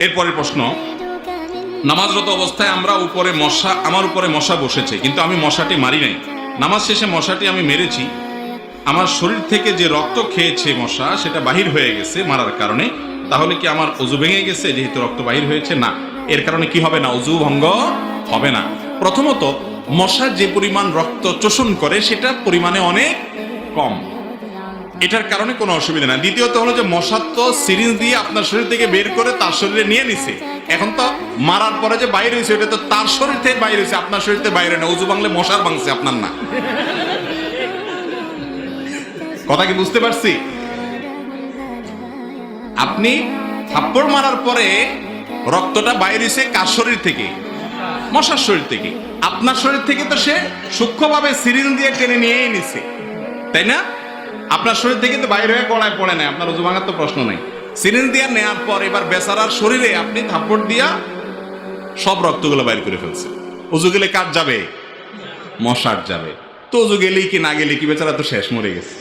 এরপরের প্রশ্ন, নামাজরত অবস্থায় আমরা উপরে মশা, আমার উপরে মশা বসেছে, কিন্তু আমি মশাটি মারি নাই। নামাজ শেষে মশাটি আমি মেরেছি। আমার শরীর থেকে যে রক্ত খেয়েছে মশা, সেটা বাহির হয়ে গেছে মারার কারণে। তাহলে কি আমার অজু ভেঙে গেছে, যেহেতু রক্ত বাহির হয়েছে? না। এর কারণে কি হবে না? অজু ভঙ্গ হবে না। প্রথমত, মশা যে পরিমাণ রক্ত চোষণ করে সেটা পরিমাণে অনেক কম। এটার কারণে কোনো অসুবিধা না দ্বিতীয়ত হলো যে মশা তো সিরিঞ্জ দিয়ে আপনার শরীর থেকে বের করে তার শরীরে নিয়ে নিছে। এখন তো মারার পরে যে বাইরে হয়েছে, ওটা তো তার শরীর থেকে বাইরে হয়েছে, আপনার শরীর থেকে বাইরে না। উজু বাংলে মশার ভাঙছে আপনার না। কথা কি বুঝতে পারছি? আপনি থাপ্পড় মারার পরে রক্তটা বাইরে হয়েছে কার শরীর থেকে? মশার শরীর থেকে। আপনার শরীর থেকে তো সে সূক্ষ্মভাবে সিরিঞ্জ দিয়ে টেনে নিয়েই নিছে। তাই না? আপনার শরীর থেকে কিন্তু বাইরে হয়ে গলায় পড়ে নেয় আপনার উজু ভাঙার তো প্রশ্ন নেই। সিরিঞ্জ দিয়া নেওয়ার পর এবার বেচারার শরীরে আপনি থাপ্পড় দিয়া সব রক্তগুলো বাইর করে ফেলছে। উজু গেলে কার যাবে? মশার যাবে। তো উজু গেলেই কি না গেলে কি বেচারা তো শেষ মরে গেছে।